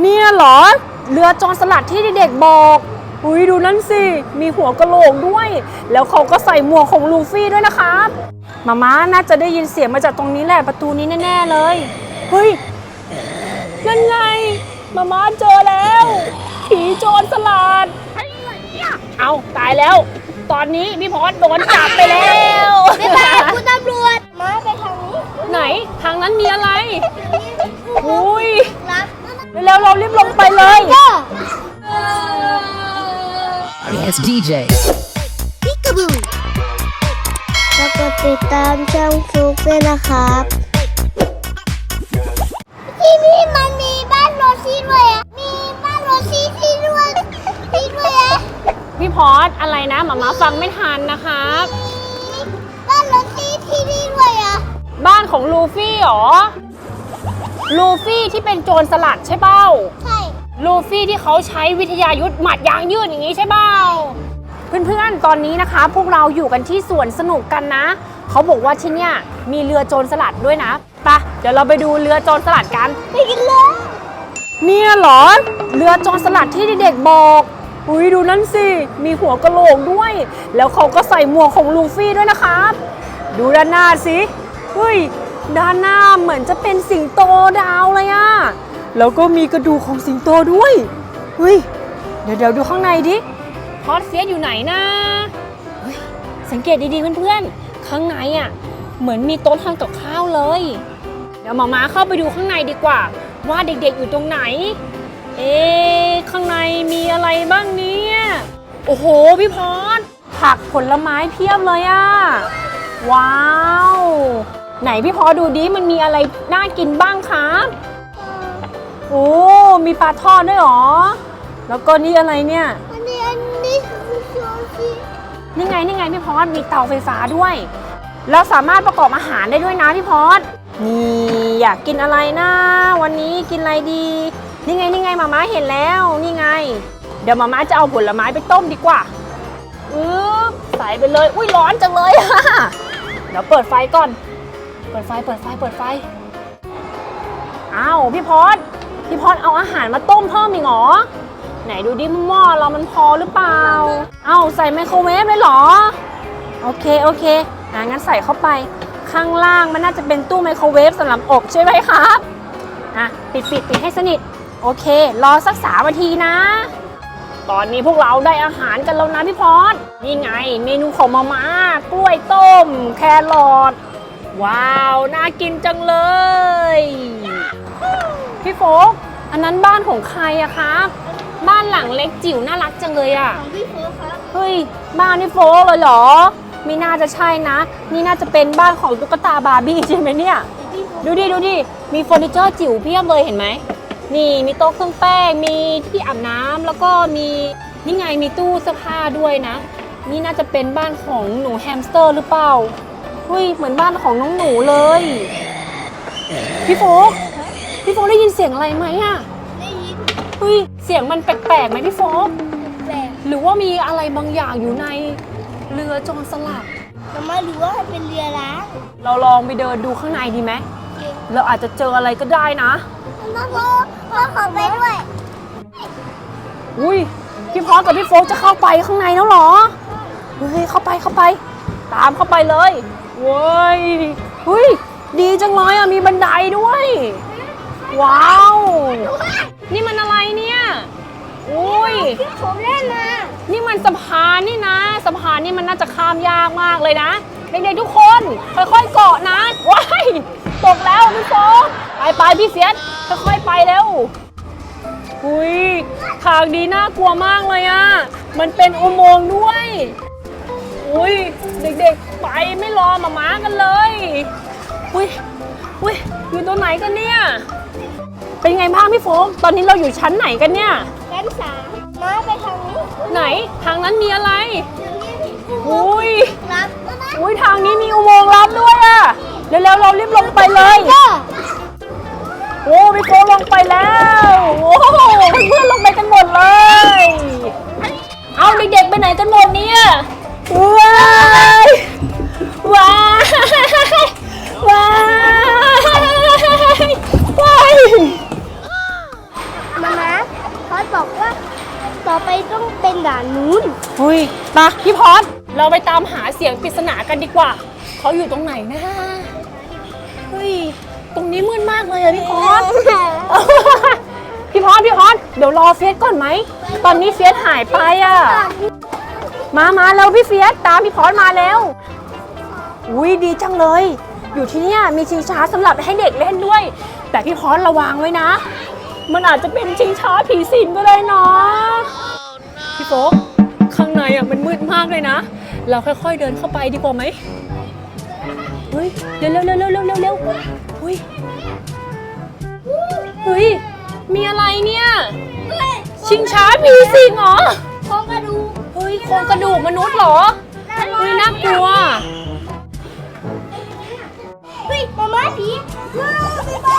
เนี่ยเหรอ เรือจรสลัดที่เด็กๆบอก อุ้ยดูนั่นสิ มีหัวกะโหลกด้วย แล้วเขาก็ใส่หมวกของลูฟี่ด้วยนะครับมาม่าน่าจะได้ยินเสียงมาจากตรงนี้แหละประตูนี้แน่ๆเลย เฮ้ย นั่นไงมาม่าเจอแล้ว ผีโจรสลัด เอาตายแล้ว ตอนนี้พี่พอดโดนจับไปแล้วบ๊ายบายคุณตำรวจมาไปทางนี้ ไหนทางนั้นมีอะไร อุ้ยรับ เร็วๆเรารีบลงไปเลยก็ Yes, DJ. พิกาบูแล้วก็ติดตามช่องฟลุกด้วยนะครับ ที่นี่มันมีบ้านโรซี่ด้วยอะมีบ้านโรซี่ที่ด้วยที่ด้วยอะพี่พอดอะไรนะหมามาฟังไม่ทันนะครับ มีบ้านโรซี่ที่นี่ด้วยอะบ้านของลูฟี่เหรอ ลูฟี่ที่เป็นโจรสลัดใช่เป้าใช่ลูฟี่ที่เขาใช้วิทยายุทธหมัดยางยืดอย่างนี้ใช่เปล่าเพื่อนๆ ตอนนี้นะคะ พวกเราอยู่กันที่สวนสนุกกันนะ เขาบอกว่าที่เนี่ยมีเรือโจรสลัดด้วยนะไปะเดี๋ยวเราไปดูเรือโจรสลัดกันไปกันเลยเนี่ยเหรอ เรือโจรสลัดที่เด็กๆบอกอุ้ยดูนั่นสิ มีหัวกะโหลกด้วย แล้วเขาก็ใส่หมวกของลูฟี่ด้วยนะครับ ดูด้านหน้าสิเฮ้ย ด้านหน้าเหมือนจะเป็นสิงโตดาวเลยอะแล้วก็มีกระดูกของสิงโตด้วยเฮ้ยเดี๋ยวเดี๋ยวดูข้างในดิพอดเฟียสอยู่ไหนนะเฮ้ยสังเกตดีๆเพื่อนๆข้างในอะเหมือนมีโต๊ะทานกับข้าวเลย เดี๋ยวหมอม้าเข้าไปดูข้างในดีกว่า ว่าเด็กๆอยู่ตรงไหน เอ๊ะข้างในมีอะไรบ้างเนี่ยโอ้โหพี่พรผักผลไม้เพียบเลยอะว้าว ไหนพี่พอดูดิมันมีอะไรน่ากินบ้างครับโอ้มีปลาทอดด้วยเหรอ แล้วก็นี่อะไรเนี่ยอันนี้อันนี้คือโรซี่นี่ไงนี่ไงพี่พอดมีเตาไฟฟ้าด้วยเราสามารถประกอบอาหารได้ด้วยนะพี่พอดนี่อยากกินอะไรนะ วันนี้กินอะไรดีนี่ไงนี่ไงมาม่าเห็นแล้วนี่ไง เดี๋ยวมาม่าจะเอาผลไม้ไปต้มดีกว่าอึ๊บใส่ไปเลย อุ้ยร้อนจังเลยอะเดี๋ยวเปิดไฟก่อนเปิดไฟ เปิดไฟ เปิดไฟ อ้าว พี่พอดพี่พอดเอาอาหารมาต้มเพิ่มอีกเหรอ ไหนดูดิหม้อเรามันพอหรือเปล่า เอ้าใส่ไมโครเวฟเลยเหรอ โอเค โอเคอะงั้นใส่เข้าไป ข้างล่างมันน่าจะเป็นตู้ไมโครเวฟสำหรับอบใช่ไหมครับ อะ ปิดปิดปิดให้สนิท โอเค รอสักสามนาทีนะ ตอนนี้พวกเราได้อาหารกันแล้วนะพี่พอดนี่ไง เมนูของมาม่ากล้วยต้ม แครอท ว้าว น่ากินจังเลย พี่โฟกอันนั้นบ้านของใครอะครับ บ้านหลังเล็กจิ๋วน่ารักจังเลยอะของพี่โฟครับเฮ้ย บ้านนี่โฟกเลยเหรอ ไม่น่าจะใช่นะ นี่น่าจะเป็นบ้านของตุ๊กตาบาร์บี้ใช่ไหมเนี่ย ดูดิ ดูดิ มีเฟอร์นิเจอร์จิ๋วเพียบเลยเห็นไหม นี่มีโต๊ะเครื่องแป้ง มีที่อาบน้ำแล้วก็มีนี่ไงมีตู้เสื้อผ้าด้วยนะ นี่น่าจะเป็นบ้านของหนูแฮมสเตอร์หรือเปล่า เฮ้ยเหมือนบ้านของน้องหนูเลย พี่โฟกพี่โฟกได้ยินเสียงอะไรไหมอะได้ยินเฮ้ยเสียงมันแปลกๆไหมพี่โฟกแปลกหรือว่ามีอะไรบางอย่างอยู่ในเรือโจรสลัดแต่ไม่รู้ว่ามันเป็นเรือล้างเราลองไปเดินดูข้างในดีไหมเราอาจจะเจออะไรก็ได้นะพ่อพ่อพ่อขอไปด้วยอุ้ยพี่พอสกับพี่โฟกจะเข้าไปข้างในแล้วเหรอเฮ้ยเข้าไปเข้าไป ตามเข้าไปเลย เว้ยเฮ้ย ดีจังเลยอะ มีบันไดด้วย ว้าว นี่มันอะไรเนี่ยอุ้ยที่ผมเล่นมานี่มันสะพานนี่นะ สะพานนี่มันน่าจะข้ามยากมากเลยนะ เด็กๆทุกคน ค่อยๆเกาะนะ ว้าย ตกแล้วพี่โฟกไปไปๆพี่เฟียสค่อยๆไปเร็วอุ้ยทางดีน่ากลัวมากเลยอะมันเป็นอุโมงค์ด้วย อุ้ยเด็กๆไปไม่รอมาม้ากันเลย อุ้ยอุ้ยอยู่ตัวไหนกันเนี่ย เป็นไงบ้างพี่โฟกตอนนี้เราอยู่ชั้นไหนกันเนี่ย ชั้นสามมาไปทางนี้ไหนทางนั้นมีอะไรทางนี้พี่โฟอุ้ยรับนะอุ้ยทางนี้มีอุโมงค์ลับด้วยอะเร็วๆเรารีบลงไปเลยก็โอ้พี่โฟลงไปแล้วโอ้เพื่อนๆลงไปกันหมดเลย เอาเด็กๆไปไหนกันหมดเนี่ย ว้ายว้ายว้ายว้ายมันสบอกว่า ต่อไปต้องเป็นด่านนู้นเฮ้ยมาพี่พอดเราไปตามหาเสียงปริศนากันดีกว่า เขาอยู่ตรงไหนนะเฮ้ยตรงนี้มืดมากเลยอะพี่พอด พี่พอดพี่พอดเดี๋ยวรอเฟียสก่อนไหม ตอนนี้เฟียสหายไปอะ มามาแล้วพี่เฟียสตามพี่พอดมาแล้วอุ้ยดีจังเลย อยู่ที่เนี่ยมีชิงช้าสำหรับให้เด็กเล่นด้วย แต่พี่พอดระวังไว้นะ มันอาจจะเป็นชิงช้าผีสิงก็ได้นะพี่โฟกข้างในอะมันมืดมากเลยนะ เราค่อยๆเดินเข้าไปดีกว่าไหมเฮ้ยเร็วเร็วเร็วเร็วเร็วเร็วเร็วเฮ้ยเฮ้ยมีอะไรเนี่ย ชิงช้าผีสิงเหรอ ยโครงกระดูกมนุษย์เหรอเฮ้ยน่ากลัว เฮ้ยมาม่าผีว้าวพี่บอ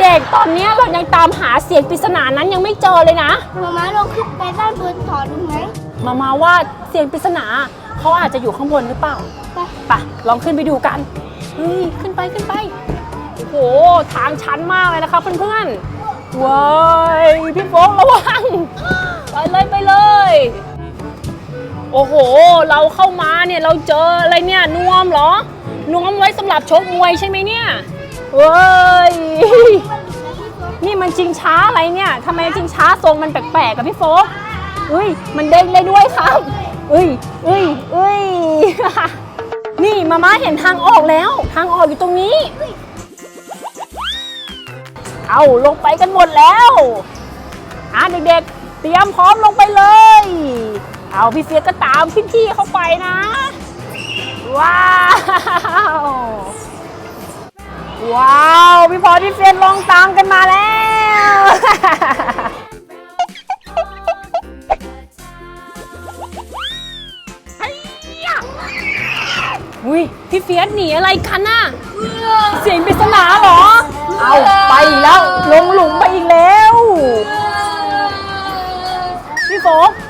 เด็กๆตอนนี้เรายังตามหาเสียงปริศนานั้นยังไม่เจอเลยนะมาม่าลงขึ้นไปด้านบนถอดูไหมมามาว่าเสียงปริศนาเขาอาจจะอยู่ข้างบนหรือเปล่าไปไปลองขึ้นไปดูกันเฮ้ยขึ้นไปขึ้นไปโอ้โหทางชันมากเลยนะคะเพื่อนๆว้ายพี่โฟกระวัง เลยไปเลย โอ้โห เราเข้ามาเนี่ยเราเจออะไรเนี่ยนวมเหรอนวมไว้สำหรับชกมวยใช่ไหมเนี่ยเว้ยนี่มันจริงช้าอะไรเนี่ยทำไมจริงช้าทรงมันแปลกๆกับพี่โฟกอุ้ย มันเด้งได้ด้วยครับอุ้ยอุ้ยอุ้ยนี่มาม่าเห็นทางออกแล้ว ทางออกอยู่ตรงนี้ เอาลงไปกันหมดแล้วอะเด็กๆ เตรียมพร้อมลงไปเลย เอาพี่เฟียสก็ตามพี่ๆเข้าไปนะ ว้าว ว้าว พี่พอพี่เฟียนลงตามกันมาแล้ว อุ้ยพี่เฟียสหนีอะไรกันน่ะ เสียงปริศนาเหรอ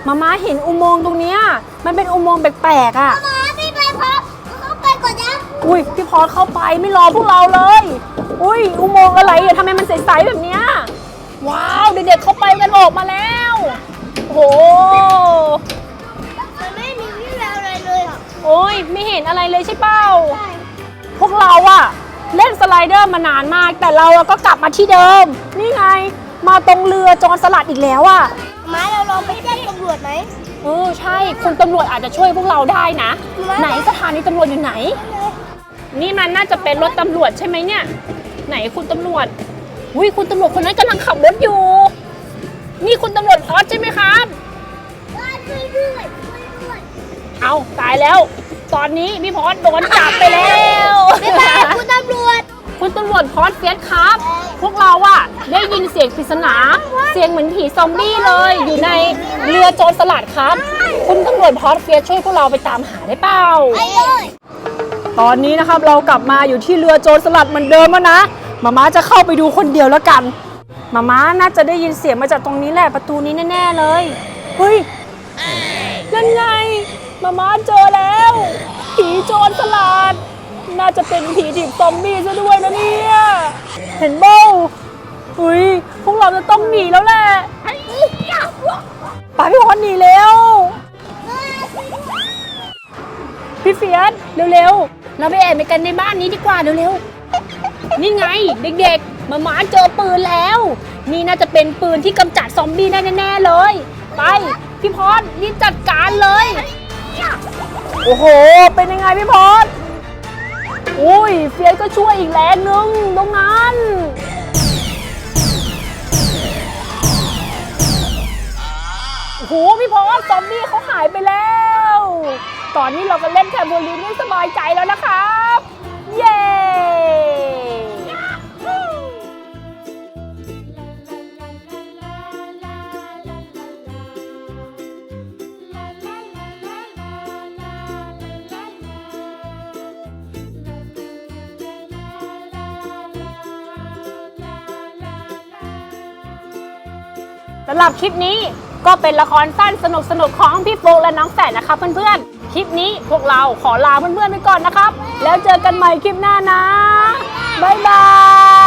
มาม่าเห็นอุโมงค์ตรงเนี้ยมันเป็นอุโมงค์แปลกๆอะ มาไม่ไปพอเข้าไปก่อนนะอุ้ยพี่พอสเข้าไปไม่รอพวกเราเลย อุ้ยอุโมงค์อะไรอะทำไมมันใสๆแบบเนี้ยว้าวเด็กๆเข้าไปกันออกมาแล้วโอ้โหมันไม่มีวี่แววอะไรเลยอะโอ้ยไม่เห็นอะไรเลยใช่เปล่าใช่พวกเราอะเล่นสไลเดอร์มานานมาก แต่เราอะก็กลับมาที่เดิม นี่ไง มาตรงเรือจอสลัดอีกแล้วอะ มาเราลองไปแจ้งตำรวจไหม เออใช่คุณตำรวจอาจจะช่วยพวกเราได้นะ ไหนสถานีตำรวจอยู่ไหน นี่มันน่าจะเป็นรถตำรวจใช่ไหมเนี่ย ไหนคุณตำรวจอุ้ยคุณตำรวจคนนั้นกำลังขับรถอยู่ นี่คุณตำรวจพอสใช่ไหมครับช่วยด้วยช่วยด้วยเอาตายแล้ว ตอนนี้พี่พอสโดนจับไปแล้ว บ๊ายบายคุณตำรวจ คุณตำรวจพอสเฟียสครับ พวกเราอะได้ยินเสียงปริศนา เสียงเหมือนผีซอมบี้เลย อยู่ในเรือโจรสลัดครับ คุณตำรวจพอสเฟียสช่วยพวกเราไปตามหาได้เปล่า ตอนนี้นะครับเรากลับมาอยู่ที่เรือโจรสลัดเหมือนเดิมแล้วนะมาม่าจะเข้าไปดูคนเดียวแล้วกันมาม่าน่าจะได้ยินเสียงมาจากตรงนี้แหละประตูนี้แน่ ๆ เลยเฮ้ยนั่นไงมาม่าเจอแล้วผีโจรสลัด น่าจะเป็นผีดิบซอมบี้ซะด้วยนะเนี่ย เห็นเบ้าเฮ้ยพวกเราจะต้องหนีแล้วแหละไปพี่พอหนีแล้วพี่เฟียสเร็วๆ เราไปแอบไปกันในบ้านนี้ดีกว่าเร็วๆ นี่ไงเด็กๆ มาหมาเจอปืนแล้ว นี่น่าจะเป็นปืนที่กำจัดซอมบี้ได้แน่ๆเลย ไป พี่พอดรีบจัดการเลย โอ้โห เป็นยังไงพี่พอด อุ้ยเฟียสก็ช่วยอีกแรงนึงตรงนั้นโอ้โหพี่พอสซอมบี้เขาหายไปแล้ว ตอนนี้เราก็เล่นแคมโบลีนได้สบายใจแล้วนะคะ สำหรับคลิปนี้ก็เป็นละครสั้นสนุกสนุกของพี่โฟกและน้องแฝดนะครับเพื่อนๆ คลิปนี้พวกเราขอลาเพื่อนๆไปก่อนนะครับ แล้วเจอกันใหม่คลิปหน้านะ บ๊ายบาย